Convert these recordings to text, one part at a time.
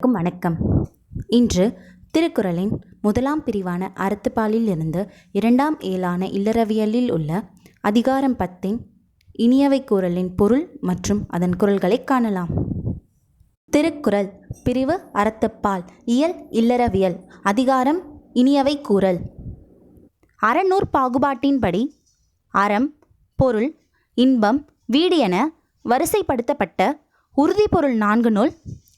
அனைவருக்கும் வணக்கம். இன்று திருக்குறளின் முதலாம் பிரிவான அறத்துப்பாலில் இருந்து இரண்டாம் ஏழான இல்லறவியலில் உள்ள அதிகாரம் பத்தின் இனியவை குரலின் பொருள் மற்றும் அதன் குரல்களை காணலாம். திருக்குறள் பிரிவு அறத்துப்பால் இயல் இல்லறவியல் அதிகாரம் இனியவை கூறல். அறநூர் பாகுபாட்டின்படி அறம் பொருள் இன்பம் வீடு என வரிசைப்படுத்தப்பட்ட உறுதிப்பொருள் நான்கு நூல்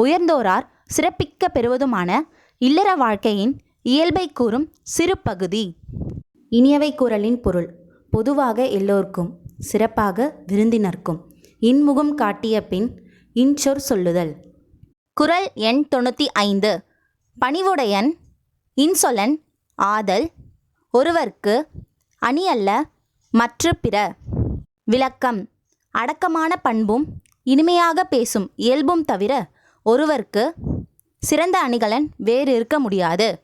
உயர்ந்தோரார் சிறப்பிக்க பெறுவதுமான இல்லற வாழ்க்கையின் இயல்பை கூறும் சிறு பகுதி இனியவை குரலின் பொருள் பொதுவாக எல்லோருக்கும் சிறப்பாக விருந்தினர்க்கும் இன்முகம் காட்டிய பின் இன்சொற் சொல்லுதல். குறள் எண் தொண்ணூற்றி ஐந்து. பணிவுடையன் இன்சொலன் ஆதல் ஒருவர்க்கு அணியல்ல மற்று பிற. விளக்கம் அடக்கமான பண்பும் இனிமையாக பேசும் இயல்பும் தவிர ஒருவர்க்கு சிறந்த அணிகலன் வேறு இருக்க முடியாது.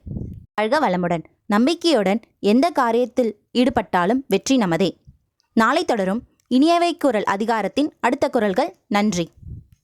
அழக வளமுடன். நம்பிக்கையுடன் எந்த காரியத்தில் ஈடுபட்டாலும் வெற்றி நமதே. நாளை தொடரும் இனியவை குரல் அதிகாரத்தின் அடுத்த குரல்கள். நன்றி.